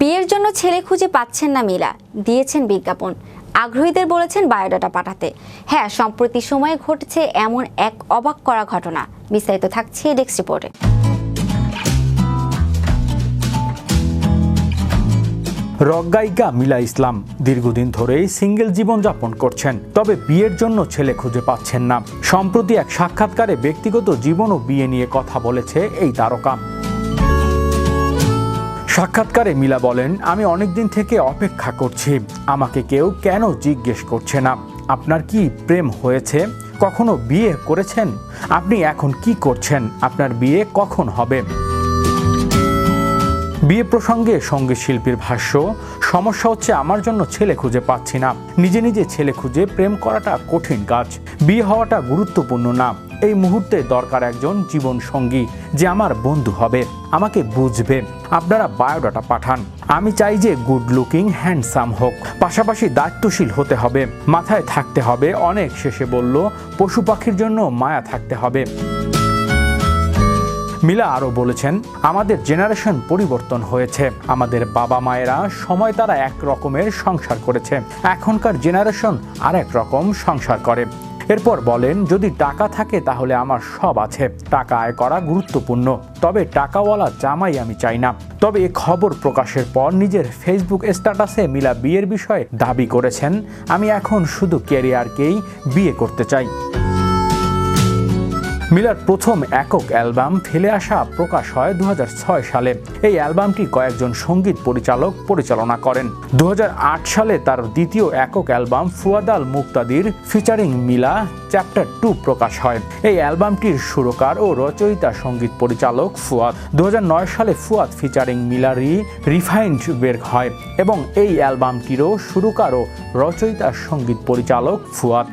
বিয়ের জন্য ছেলে খুঁজে পাচ্ছেন না মিলা, দিয়েছেন বিজ্ঞাপন। আগ্রহীদের বলেছেন বায়োডাটা পাঠাতে। হ্যাঁ সম্প্রতি সময়ে ঘটেছে এমন এক অবাক করা ঘটনা। বিস্তারিত থাকছে ডেস্ক রিপোর্টে রক গায়িকা মিলা ইসলাম দীর্ঘদিন ধরেই সিঙ্গেল জীবনযাপন করছেন, তবে বিয়ের জন্য ছেলে খুঁজে পাচ্ছেন না। সম্প্রতি এক সাক্ষাৎকারে ব্যক্তিগত জীবন ও বিয়ে নিয়ে কথা বলেছে এই তারকা। সাক্ষাৎকারে মিলা বলেন, আমি অনেকদিন থেকে অপেক্ষা করছি। আমাকে কেউ কেন জিজ্ঞেস করছে না? আপনার কি প্রেম হয়েছে? কখনো বিয়ে করেছেন? আপনি এখন কি করছেন? আপনার বিয়ে কখন হবে? বিয়ে প্রসঙ্গে সংগীত শিল্পীর ভাষ্য, সমস্যা হচ্ছে আমার জন্য ছেলে খুঁজে পাচ্ছি না। নিজে নিজে ছেলে খুঁজে প্রেম করাটা কঠিন কাজ। বিয়ে হওয়াটা গুরুত্বপূর্ণ না। এই মুহূর্তে দরকার একজন জীবন সঙ্গী যে আমার বন্ধু হবে, আমাকে বুঝবে। আপনারা বায়োডাটা পাঠান। আমি চাই যে গুড লুকিং, হ্যান্ডসাম হোক। পাশাপাশি দায়িত্বশীল হতে হবে। মাথায় থাকতে হবে। অনেক শেষে বলল, পশু পাখির জন্য মায়া থাকতে হবে। মিলা আরও বলেছেন, আমাদের জেনারেশন পরিবর্তন হয়েছে। আমাদের বাবা মায়েরা সময় তারা এক রকমের সংসার করেছে। এখনকার জেনারেশন আর এক রকম সংসার করে। এরপর বলেন, যদি টাকা থাকে তাহলে আমার সব আছে। টাকা আয় করা গুরুত্বপূর্ণ। তবে টাকাওয়ালা জামাই আমি চাই না। তবে এ খবর প্রকাশের পর নিজের ফেসবুক স্ট্যাটাসে মিলা বিয়ের বিষয়ে দাবি করেছেন, আমি এখন শুধু ক্যারিয়ারকেই বিয়ে করতে চাই। মিলার প্রথম একক অ্যালবাম ফেলে আসা প্রকাশ হয় দু হাজার ছয় সালে। এই অ্যালবামটি কয়েকজন সংগীত পরিচালক পরিচালনা করেন। দু হাজার আট সালে তার দ্বিতীয় একক album ফুয়াদাল Muktadir featuring Mila chapter two প্রকাশ হয়। এই অ্যালবামটির সুরকার ও রচয়িতা সংগীত পরিচালক ফুয়াদ। দু হাজার নয় সালে ফুয়াদ ফিচারিং মিলারি রিফাইন্ড বের হয় এবং এই অ্যালবামটিরও সুরকার ও রচয়িতা সংগীত পরিচালক ফুয়াদ।